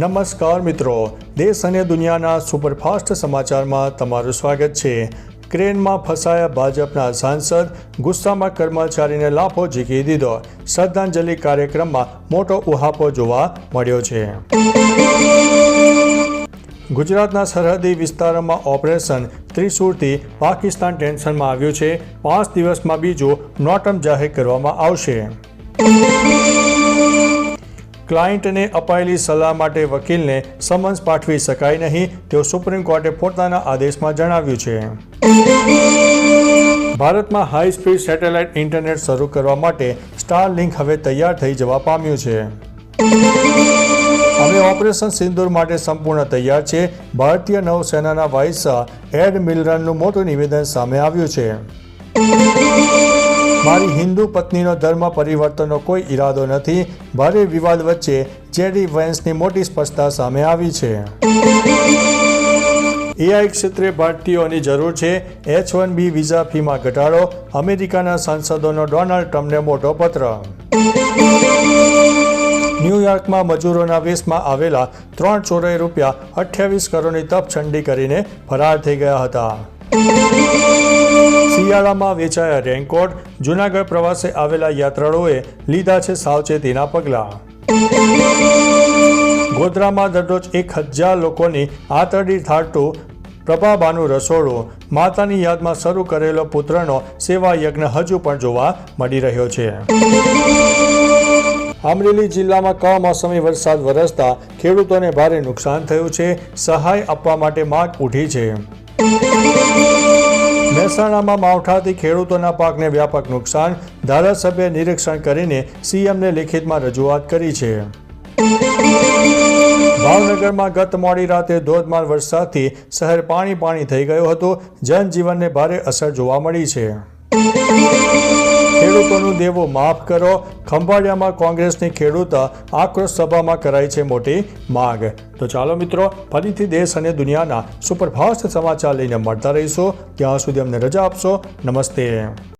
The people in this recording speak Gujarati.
નમસ્કાર મિત્રો. દેશ અને દુનિયાના સુપરફાસ્ટ સમાચારમાં તમારું સ્વાગત છે. ક્રેનમાં ફસાયા ભાજપના સાંસદ, ગુસ્સામાં કર્મચારીને લાફો ઝીકી દીધો. શ્રદ્ધાંજલિ કાર્યક્રમમાં મોટો ઉહાપો જોવા મળ્યો છે. ગુજરાતના સરહદી વિસ્તારોમાં ઓપરેશન ત્રિશુળથી પાકિસ્તાન ટેન્શનમાં આવ્યું છે. પાંચ દિવસમાં બીજું નોટમ જાહેર કરવામાં આવશે. ક્લાયન્ટને અપાયેલી સલાહ માટે વકીલને સમન્સ પાઠવી શકાય નહીં તેવું સુપ્રીમ કોર્ટે પોતાના આદેશમાં જણાવ્યું છે. ભારતમાં હાઈ સ્પીડ સેટેલાઇટ ઇન્ટરનેટ શરૂ કરવા માટે સ્ટાર લિંક હવે તૈયાર થઈ જવા પામ્યું છે. હવે ઓપરેશન સિંદૂર માટે સંપૂર્ણ તૈયાર છે. ભારતીય નૌસેનાના વાઇસ એડ મિલરનનું મોટું નિવેદન સામે આવ્યું છે. મારી હિન્દુ પત્નીનો ધર્મ પરિવર્તનનો કોઈ ઈરાદો નથી. ભારે વિવાદ વચ્ચે જેડી વેન્સની મોટી સ્પષ્ટતા સામે આવી છે. એઆઈ ક્ષેત્રે ભારતીયોની જરૂર છે. એચ વન બી વિઝા ફીમાં ઘટાડો. અમેરિકાના સાંસદોનો ડોનાલ્ડ ટ્રમ્પને મોટો પત્ર. ન્યૂયોર્કમાં મજૂરોના વેશમાં આવેલા ત્રણ ચોરે રૂપિયા અઠ્યાવીસ કરોડની તપછંડી કરીને ફરાર થઈ ગયા હતા. શિયાળામાં વેચાયા રેનકોટ. જૂનાગઢ પ્રવાસે આવેલા યાત્રાળુઓએ લીધા છે સાવચેતીના પગલાં. ગોધરામાં દરરોજ એક હજાર લોકોની આતરડી થાળતું પ્રભાબાનું રસોડું. માતાની યાદમાં શરૂ કરેલો પુત્રનો સેવા યજ્ઞ હજુ પણ જોવા મળી રહ્યો છે. અમરેલી જિલ્લામાં કમોસમી વરસાદ વરસતા ખેડૂતોને ભારે નુકસાન થયું છે. સહાય આપવા માટે માંગ ઉઠી છે. મહેસાણામાં માવઠાથી ખેડૂતોના પાકને વ્યાપક નુકસાન, ધારાસભ્ય નિરીક્ષણ કરીને સીએમને લેખિતમાં રજૂઆત કરી છે. ભાવનગરમાં ગત મોડી રાતે ધોધમાર વરસાદથી શહેર પાણી પાણી થઈ ગયું હતું. જનજીવનને ભારે અસર જોવા મળી છે. ખેડૂતોનું દેવું માફ કરો. ખંભાળિયામાં કોંગ્રેસની ખેડૂત આક્રોશ સભામાં કરાઈ છે મોટી માંગ. તો ચાલો મિત્રો, ફરીથી દેશ અને દુનિયાના સુપરફાસ્ટ સમાચાર લઈને મળતા રહીશું. ત્યાં સુધી અમને રજા આપશો. નમસ્તે.